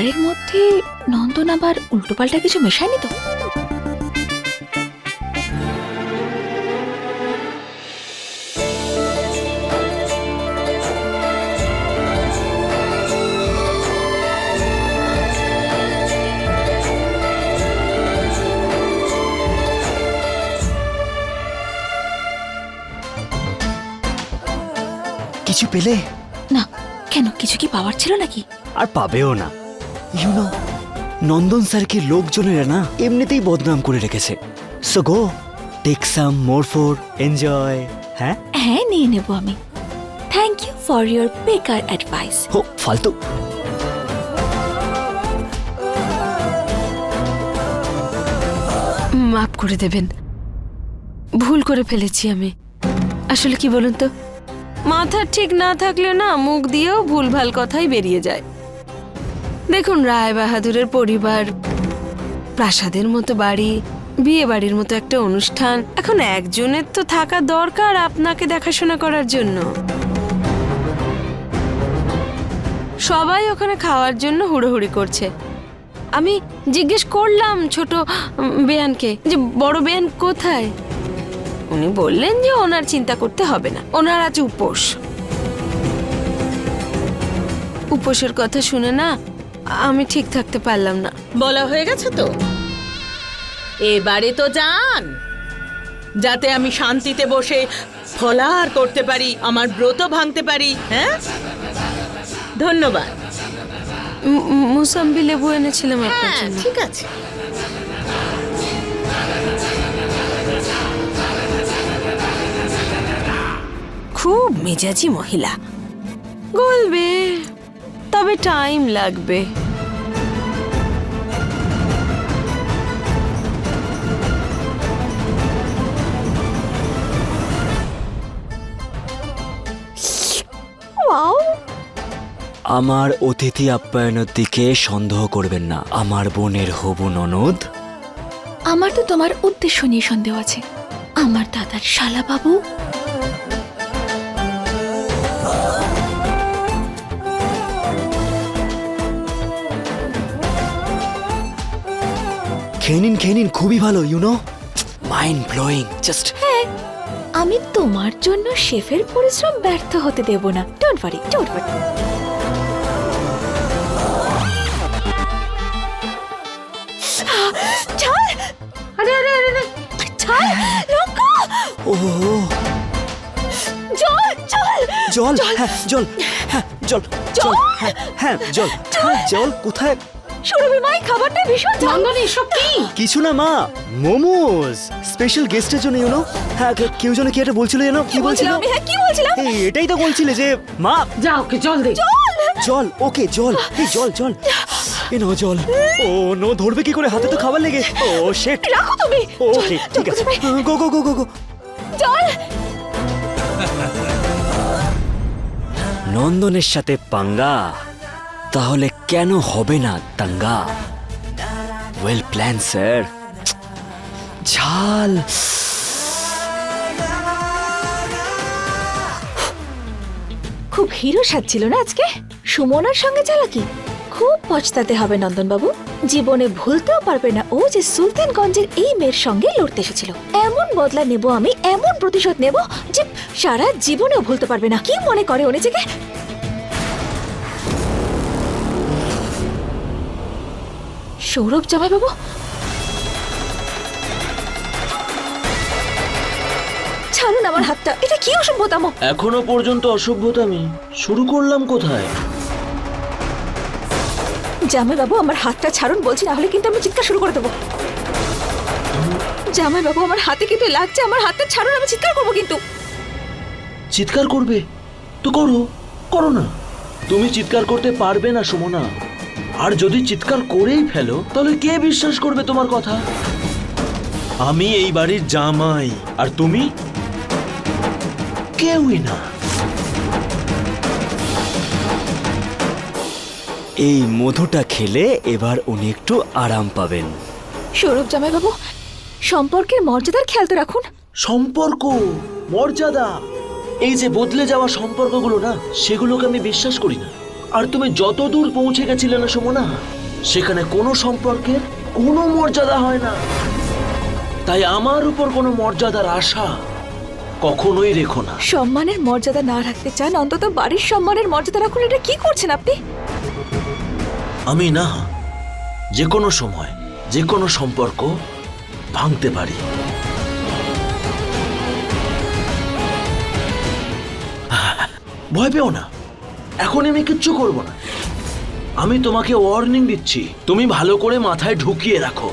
খাবারের মধ্যে নন্দন আবার উল্টোপাল্টা কিছু মেশায়নি তো? কিছু পেলে? না কেন? কিছু কি পাওয়ার ছিল নাকি? আর পাবেও না। ইউনো নন্দন স্যারকে লোকজনেরা না এমনিতেই বদনাম করে রেখেছে। So go take some more for enjoy হ্যাঁ? হ্যাঁ নিয়ে নেব আমি। থ্যাংক ইউ ফর ইয়োর বেকার অ্যাডভাইস হো ফালতু। মাফ করে দেবেন। ভুল করে ফেলেছি আমি। আসলে কি বলুন তো? মাথা ঠিক না থাকলে না মুখ দিয়েও ভুলভাল কথাই বেরিয়ে যায়। দেখুন রায় বাহাদুরের পরিবার। প্রাসাদের মতো বাড়ি বিয়ে বাড়ির মতো একটা অনুষ্ঠান। এখন একজনের তো থাকা দরকার আপনাকে দেখাশোনা করার জন্য। সবাই ওখানে খাওয়ার জন্য হুড়োহুড়ি করছে। আমি জিজ্ঞেস করলাম ছোট বেয়ানকে যে, বড় বেয়ান কোথায়? উনি বললেন যে, ওনার চিন্তা করতে হবে না। ওনার আজ উপোস। উপোসের কথা শুনে না আমি ঠিক থাকতে পারলাম না। বলা হয়ে গেছে তো? এবারে তো যান। যাতে আমি শান্তিতে বসে ফলার করতে পারি আমার ব্রত ভাঙতে পারি হ্যাঁ? ধন্যবাদ। মুসাম্বি লেবু এনেছিলাম আপনার হ্যাঁ জন্য। ঠিক আছে। খুব মেজাজি মহিলা। গলবে। তবে টাইম লাগবে। আমার অতিথি আপ্যায়নের দিকে সন্দেহ করবেন না। আমার বোনের হবু ননদ। আমার তো তোমার উদ্দেশ্য নিয়ে সন্দেহ আছে। আমার দাদার শালা বাবু। খেয়ে নিন খেয়ে নিন খুবই ভালো ইউনো মাইন্ড ব্লোয়িং জাস্ট আমি তোমার জন্য শেফের পরিশ্রম ব্যর্থ হতে দেব না। ডোন্ট ওয়ারি ডোন্ট ওয়ারি ছাড়! আরে আরে আরে আরে ছাড়! লঙ্কা! ও জল জল! জল হ্যাঁ জল হ্যাঁ জল জল হ্যাঁ হ্যাঁ জল হ্যাঁ, জল কোথায় সুরভি মাই খাবারটা ভীষণ নন্দন এসব কি? কিছু না মা। মোমোস স্পেশাল গেস্টের জন্য ইউনো হ্যাঁ কে- কেউ যেন কি একটা বলছিল যেন? কি বলছিল? আমি হ্যাঁ কি বলছিলাম? এই এটাই তো বলছিলে যে মা। যা ওকে জল দে। জল! ওকে জল। এই জল জল। এ নো জল। ও নো ধরবে কি করে? হাতে তো খাবার লেগে। ও শেট রাখো তুমি। ওকে ঠিক আছে। গো গো গো গো গো। জল! নন্দনের সাথে পাঙ্গা। তাহলে কেন হবে না, দাঙ্গা? ওয়েল প্ল্যান স্যার ঝাল। খুব হিরো সাজছিল না আজকে? সুমনার সঙ্গে চালাকি খুব পছতাতে হবে নন্দনবাবু। জীবনে ভুলতেও পারবে না ও যে সুলতানগঞ্জের এই মেয়ের সঙ্গে লড়তে এসেছিল। এমন বদলা নেব আমি, এমন প্রতিশোধ নেব যে সারা জীবনেও ভুলতে পারবে না। কি মনে করে ও নিজেকে? সৌরভ জামাইবাবু? ছাড়ুন আমার হাতটা এটা কি অসভ্যতাম এখনও পর্যন্ত অসভ্যতামি শুরু করলাম কোথায়? জামাইবাবু আমার হাতটা ছাড়ুন বলছি না হলে কিন্তু আমি চিৎকার শুরু করে দেবো। জামাইবাবু আমার হাতে কিন্তু লাগছে আমার হাতটা ছাড়ুন আমি চিৎকার করব কিন্তু। চিৎকার করবে? তো করো করো না। তুমি চিৎকার করতে পারবে না সুমনা। আর যদি চিৎকার করেই ফেলো তাহলে কে বিশ্বাস করবে তোমার কথা? আমি এই বাড়ির জামাই আর তুমি? কেউই না। এই মধুটা খেলে এবার উনি একটু আরাম পাবেন। সৌরভ জামাই জামাইবাবু সম্পর্কের মর্যাদার খেয়াল তো রাখুন। সম্পর্ক মর্যাদা। এই যে বদলে যাওয়া সম্পর্কগুলো না সেগুলোকে আমি বিশ্বাস করি না। আর তুমি যত দূর পৌঁছে গেছিলে না সুমনা সেখানে কোনো সম্পর্কের কোনো মর্যাদা হয় না। তাই আমার উপর কোনো মর্যাদার আশা কখনোই রেখো না। সম্মানের মর্যাদা না রাখতে চান অন্তত বাড়ির সম্মানের মর্যাদা রাখুন এটা কি করছেন আপনি? আমি না যে কোনো সময় যে কোনো সম্পর্ক ভাঙতে পারি। ভয় পেও না। এখন আমি কিচ্ছু করব না। আমি তোমাকে ওয়ার্নিং দিচ্ছি। তুমি ভালো করে মাথায় ঢুকিয়ে রাখো।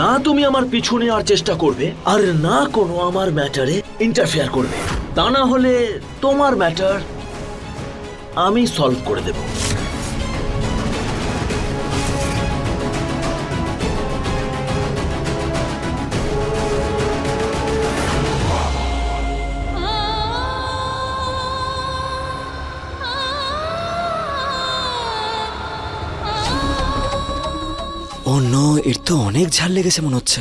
না তুমি আমার পিছু নেওয়ার চেষ্টা করবে, আর না কোনো আমার ম্যাটারে ইন্টারফেয়ার করবে। তা না হলে তোমার ম্যাটার আমি সলভ করে দেবো। এর তো অনেক ঝাল লেগেছে মনে হচ্ছে।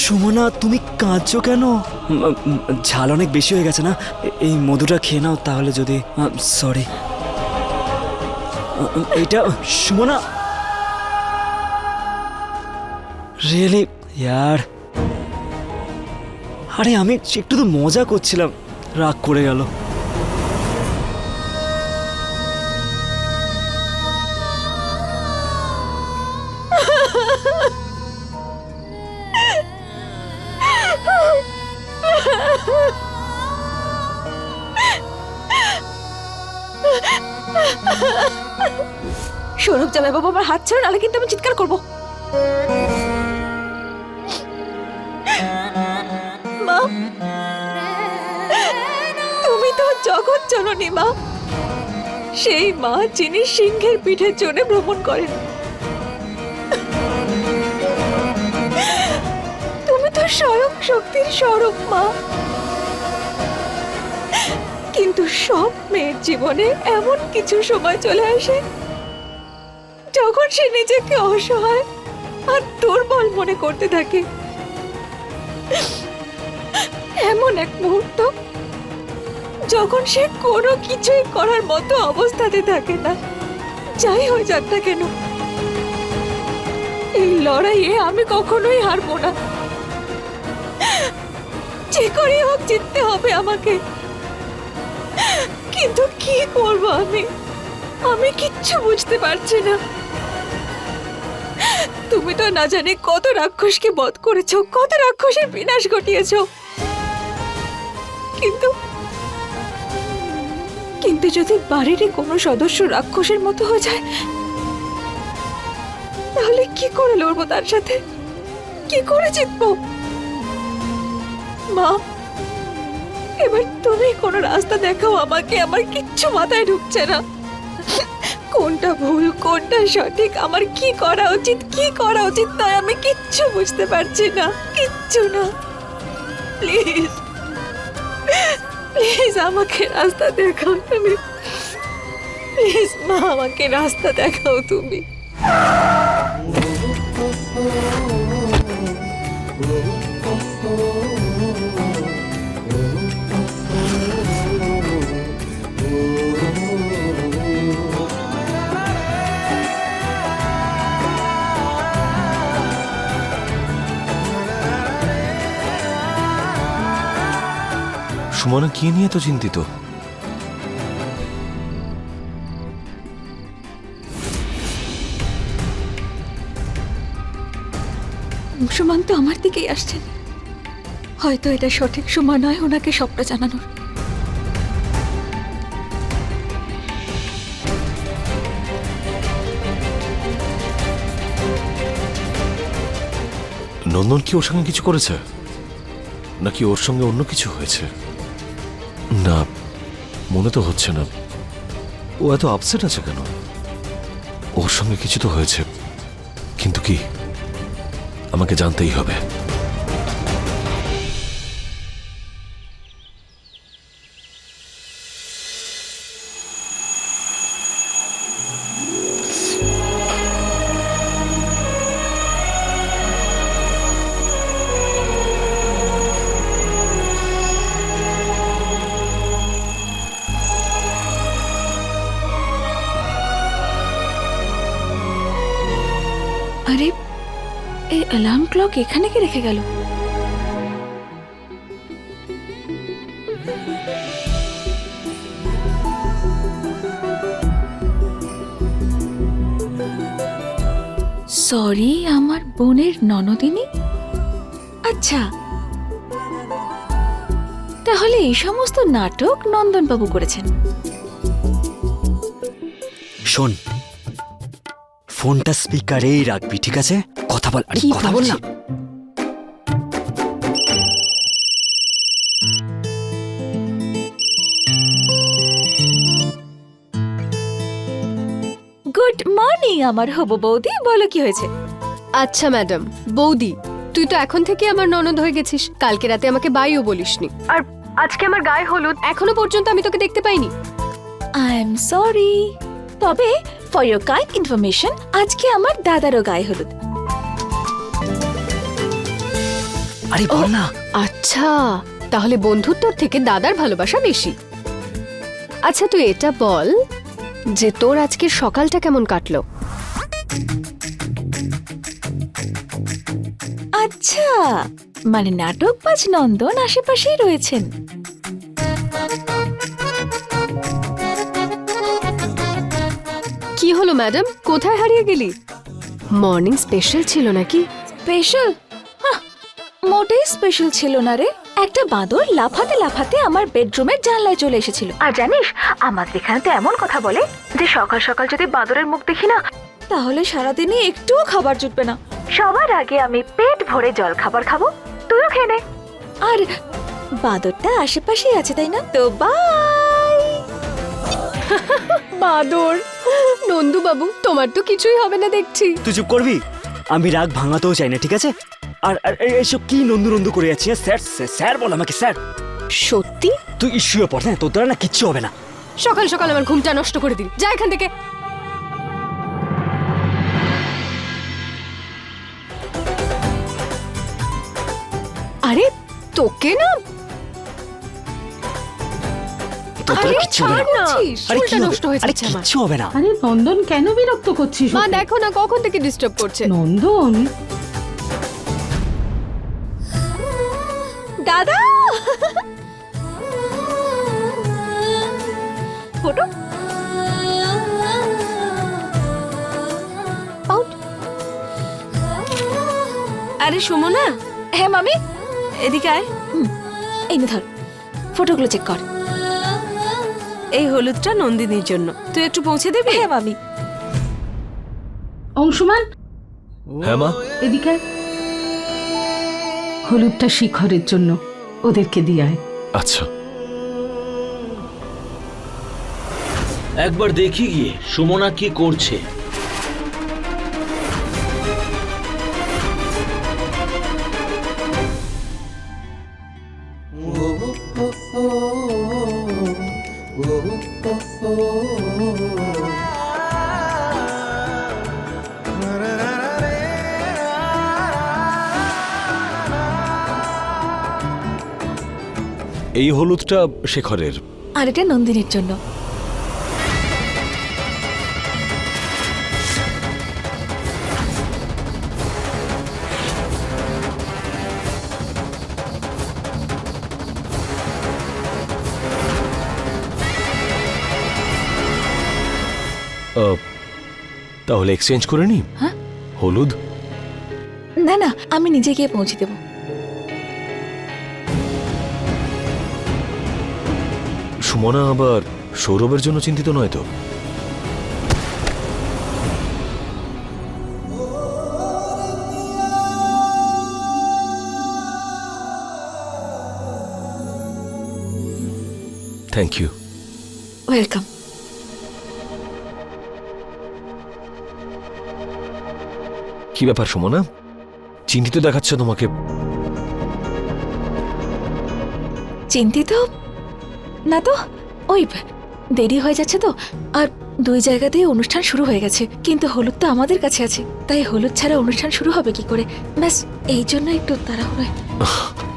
সুমনা, তুমি কাঁদছো কেন? ঝাল অনেক বেশি হয়ে গেছে না? এই মধুটা খেয়ে নাও তাহলে যদি। সরি এইটা সুমনা! রিয়েলি ইয়ার। আরে, আমি একটু তো মজা করছিলাম। রাগ করে গেল। সৌরভ জামাই বাবু আমার হাত ছাড়ো, নাহলে কিন্তু আমি চিৎকার করব। তুমি তো জগৎ জননী মা। সেই মা যিনি সিংহের পিঠে চড়ে ভ্রমণ করেন। তুমি তো স্বয়ং শক্তির স্বরূপ মা। কিন্তু সব মেয়ের জীবনে এমন কিছু সময় চলে আসে যখন সে নিজেকে অসহায় আর দুর্বল মনে করতে থাকে। এমন এক মুহূর্ত যখন সে কোনো কিছুই করার মতো অবস্থাতে থাকে না। যাই হয়ে যাক না কেন, এই লড়াইয়ে আমি কখনোই হারবো না। যে করে হোক জিততে হবে আমাকে। কিন্তু কি করব আমি? আমি কিচ্ছু বুঝতে পারছি না। তুমি তো না জানি কত রাক্ষসকে বধ করেছ, কত রাক্ষসের বিনাশ ঘটিয়েছো। কিন্তু কিন্তু যদি বাড়িরই কোনো সদস্য রাক্ষসের মতো হয়ে যায়, তাহলে কি করে লড়বো তার সাথে? কি করে জিতবো? মা এবার তুমি কোনো রাস্তা দেখাও, আমাকে আমার কিচ্ছু মাথায় ঢুকছে না। কোনটা ভুল, কোনটা সঠিক, আমার কি করা উচিত, কি করা উচিত তাই আমি কিচ্ছু বুঝতে পারছি না, কিচ্ছু না। প্লিজ প্লিজ আমাকে রাস্তা দেখাও তুমি। প্লিজ মা, আমাকে রাস্তা দেখাও তুমি। সুমনা কি নিয়ে তো চিন্তিত? সুমান তো আমার দিকেই আসছেন। হয়তো এটা সঠিক সময় নয় ওনাকে সবটা জানানোর। নন্দন কি ওর সঙ্গে কিছু করেছে? নাকি ওর সঙ্গে অন্য কিছু হয়েছে? না, মনে তো হচ্ছে না। ও এত আপসেট আছে কেন? ওর সঙ্গে কিছু তো হয়েছে। কিন্তু কি? আমাকে জানতেই হবে। অ্যালার্ম এখানে কি রেখে গেল? সরি আমার বোনের ননদিনী? আচ্ছা। তাহলে এই সমস্ত নাটক নন্দনবাবু করেছেন। শোন ফোনটা স্পিকারেই রাখবি ঠিক আছে? কথা বল আরে কথা বল না। আমার হবু বৌদি বলো কি হয়েছে? আচ্ছা ম্যাডাম। বৌদি তুই তো এখন থেকে আমার ননদ হয়ে গেছিস। কালকে রাতে আমাকে বাইও বলিসনি। আর আজকে আমার গায়ে হলুদ এখনও পর্যন্ত আমি তোকে দেখতে পাইনি। আই এম সরি তবে ফর ইয়োর কাইন্ড ইনফরমেশন আজকে আমার দাদারও গায়ে হলুদ। আরে বল না। আচ্ছা। তাহলে বন্ধুত্বর থেকে দাদার ভালোবাসা বেশি। আচ্ছা তুই এটা বল যে তোর আজকের সকালটা কেমন কাটলো? আচ্ছা মানে নাটক নাটকবাজ নন্দন আশেপাশেই রয়েছেন। কি হলো ম্যাডাম? কোথায় হারিয়ে গেলি? মর্নিং স্পেশাল ছিল নাকি? স্পেশাল? মোটেই স্পেশাল ছিল না রে। একটা বাঁদর লাফাতে লাফাতে আমার বেডরুমের জানলায় চলে এসেছিল। আর জানিস আমাদের এখানে তো এমন কথা বলে যে সকাল সকাল যদি বাঁদরের মুখ দেখি না তাহলে সারাদিনে একটুও খাবার জুটবে না। সবার আগে আমি পেট ভরে জল খাবার খাব। তুইও খেয়ে নে। আর বাঁদরটা আশেপাশেই আছে তাই না? তো বাই। বাদর নন্দু বাবু তোমার তো কিছুই হবে না দেখছি। তুই চুপ করবি? আমি রাগ ভাঙাতেও চাই না ঠিক আছে? আর আর এ- এসব কি নন্দু নন্দু করে যাচ্ছিস স্যার স্যার- স্যার বল আমাকে স্যার। সত্যি? তুই শুয়ে পড় হ্যাঁ? তোর দ্বারা না কিচ্ছু হবে না। সকাল সকাল আমার ঘুমটা নষ্ট করে দিল যা এখান থেকে। তোকে না? আরে না। ছাড় না। আরে কি নষ্ট আরে কিচ্ছু হবে না। আরে নন্দন কেন বিরক্ত করছিস মা ওকে? দেখো না কখন থেকে ডিস্টার্ব করছে। নন্দন! দাদা! ফটো? আউট আরে সুমনা। হ্যাঁ মামি? এদিকে আয়। এই নে ধর ফটোগুলো চেক কর। এই হলুদটা নন্দিনীর জন্য। তুই একটু পৌঁছে দিবি? হ্যাঁ মামি। অংশুমান? হ্যাঁ মা। এদিকে আয়। হলুদটা শিখরের জন্য ওদেরকে দিয়ে আয়। আচ্ছা। একবার দেখি গিয়ে সুমনা কি করছে। এই হলুদটা শেখরের। আর এটা নন্দিনীর জন্য। তাহলে এক্সচেঞ্জ করে নি হ্যাঁ? হলুদ? না না আমি নিজে গিয়ে পৌঁছে দেবো। সুমনা আবার সৌরভের জন্য চিন্তিত নয় তো? থ্যাংক ইউ ওয়েলকাম কি ব্যাপার সুমনা? চিন্তিত দেখাচ্ছে তোমাকে। চিন্তিত? না তো? ওই, দেরি হয়ে যাচ্ছে তো। আর দুই জায়গাতেই অনুষ্ঠান শুরু হয়ে গেছে। কিন্তু হলুদ তো আমাদের কাছে আছে। তাই হলুদ ছাড়া অনুষ্ঠান শুরু হবে কি করে? ব্যাস, এই জন্য একটু তাড়াহুড়ো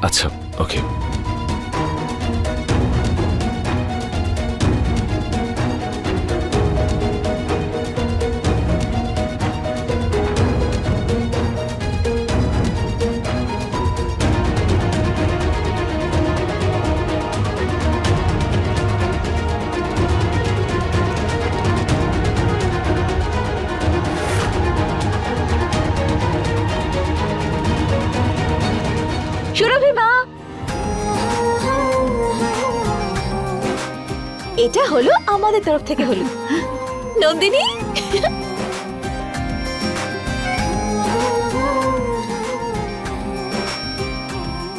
আচ্ছা ওকে। আমাদের তরফ থেকে হলো। নন্দিনী?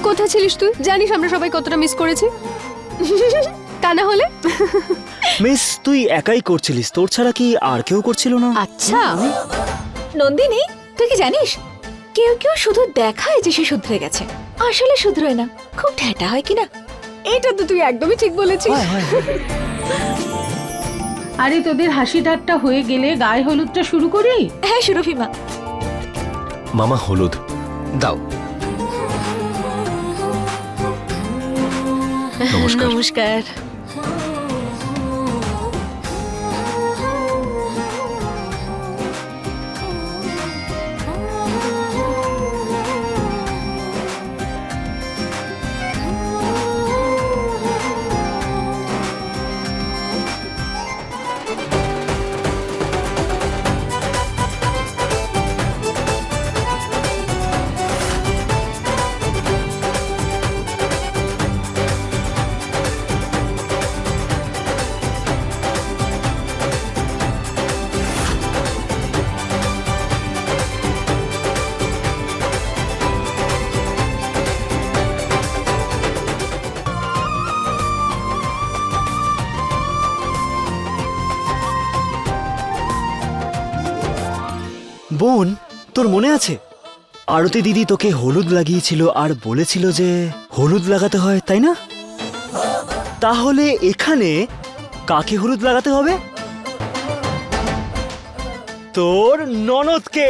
কোথায় ছিলিস তুই? জানিস আমরা সবাই কতটা মিস করেছি। তা না হলে? মিস তুই একাই করছিলিস। তোর ছাড়া কি আর কেউ করছিল না? আচ্ছা। নন্দিনী তুই কি জানিস? কেউ কেউ শুধু দেখায় যে সে শুধরে গেছে। আসলে শুধরোয় না খুব ঠেটা হয় কিনা এটা তো তুই একদমই ঠিক বলেছিস। আরে তোদের হাসি ঠাট্টা হয়ে গেলে গায়ে হলুদটা শুরু করি? হ্যাঁ সুরভিমা মামা হলুদ দাও। নমস্কার। নমস্কার। তোর মনে আছে? আরতি দিদি তোকে হলুদ লাগিয়েছিল আর বলেছিল যে হলুদ লাগাতে হয়, তাই না? তাহলে এখানে কাকে হলুদ লাগাতে হবে? তোর ননদকে!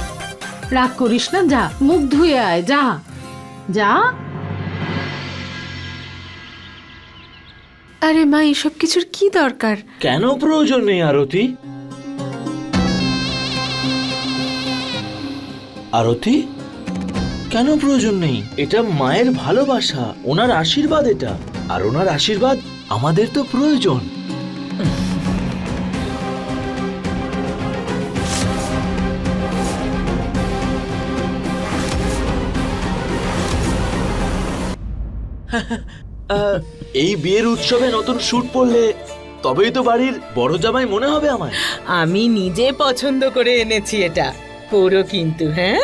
রাগ করিস না যা মুখ ধুয়ে আয় যা। যা। আরে মা এসব কিছুর কি দরকার? কেন প্রয়োজন নেই আরতি? আরতি? কেন প্রয়োজন নেই? এটা মায়ের ভালোবাসা ওনার আশীর্বাদ এটা। আর ওনার আশীর্বাদ আমাদের তো প্রয়োজন। এই বিয়ের উৎসবে নতুন স্যুট পরলে তবেই তো বাড়ির বড় জামাই মনে হবে আমার আমি নিজে পছন্দ করে এনেছি এটা। পুরো কিন্তু হ্যাঁ?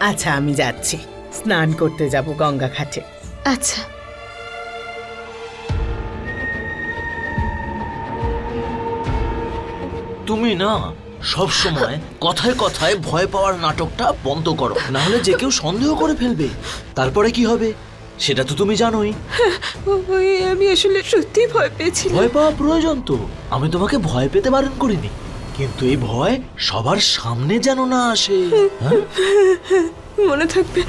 আচ্ছা আমি যাচ্ছি। স্নান করতে যাব গঙ্গা ঘাটে। আচ্ছা। তুমি না সব সময় কথায় কথায় ভয় পাওয়ার নাটকটা বন্ধ করো। না হলে যে কেউ সন্দেহ করে ফেলবে। তারপরে কি হবে? সেটা তো তুমি জানোই। ওই আমি আসলে সত্যি ভয় পেয়েছিলাম। ভয় পাওয়া প্রয়োজন তো। আমি তোমাকে ভয় পেতে বারণ করিনি। কিন্তু এই ভয় সবার সামনে যেন না আসে হ্যাঁ? মনে থাকবে।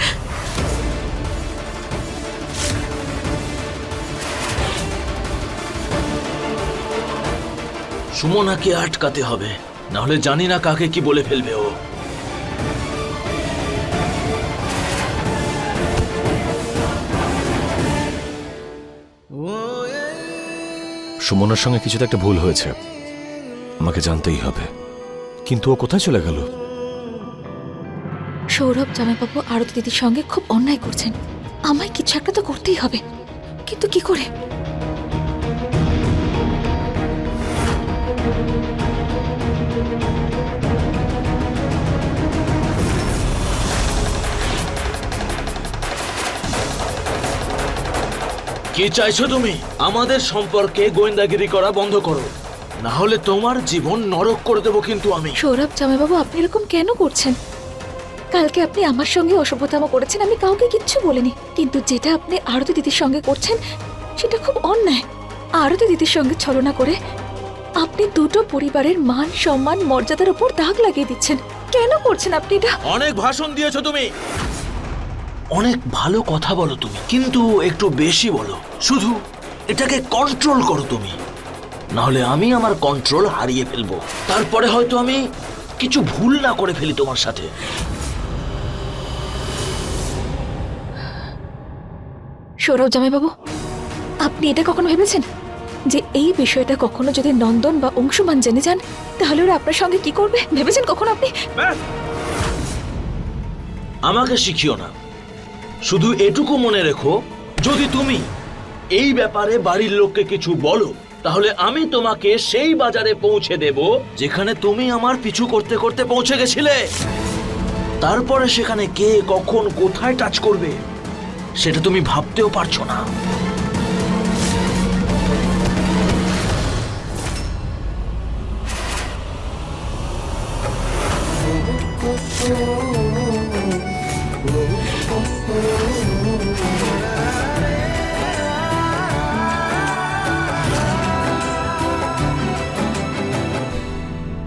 সুমনাকে আটকাতে হবে। না হলে জানি না কাকে কি বলে ফেলবে ও। সুমনার সঙ্গে কিছু একটা ভুল হয়েছে। আমাকে জানতেই হবে। কিন্তু ও কোথায় চলে গেল? সৌরভ জামাইবাবু আরতি দিদির সঙ্গে খুব অন্যায় করছেন। আমায় কিছু একটা তো করতেই হবে। কিন্তু কি করে? কি চাইছো তুমি? আমাদের সম্পর্কে গোয়েন্দাগিরি করা বন্ধ করো। না হলে তোমার জীবন নরক করে দেবো কিন্তু আমি। সৌরভ জামাইবাবু আপনি এরকম কেন করছেন? কালকে আপনি আমার সঙ্গে অসভ্যতাম করেছেন আমি কাউকে কিচ্ছু বলিনি। কিন্তু যেটা আপনি আরতি দিদির সঙ্গে করছেন সেটা খুব অন্যায়। আরতি দিদির সঙ্গে ছলনা করে আপনি দুটো পরিবারের মান সম্মান মর্যাদার উপর দাগ লাগিয়ে দিচ্ছেন। কেন করছেন আপনি এটা? অনেক ভাষণ দিয়েছ তুমি। অনেক ভালো কথা বলো তুমি কিন্তু একটু বেশি বলো। শুধু এটাকে কন্ট্রোল করো তুমি। নাহলে আমি আমার কন্ট্রোল হারিয়ে ফেলব। তারপরে হয়তো আমি কিছু ভুল না করে ফেলি তোমার সাথে। সৌরভ জামাইবাবু আপনি এটা কখনো ভেবেছেন? যে এই বিষয়টা কখনো যদি নন্দন বা অংশুমান জেনে যান তাহলে ওরা আপনার সঙ্গে কি করবে? ভেবেছেন কখনো আপনি? আমাকে শিখিও না। শুধু এটুকু মনে রেখো, যদি তুমি এই ব্যাপারে বাড়ির লোককে কিছু বলো, তাহলে আমি তোমাকে সেই বাজারে পৌঁছে দেব যেখানে তুমি আমার পিছু করতে করতে পৌঁছে গেছিলে। তারপরে সেখানে কে, কখন, কোথায় টাচ করবে, সেটা তুমি ভাবতেও পারছ না।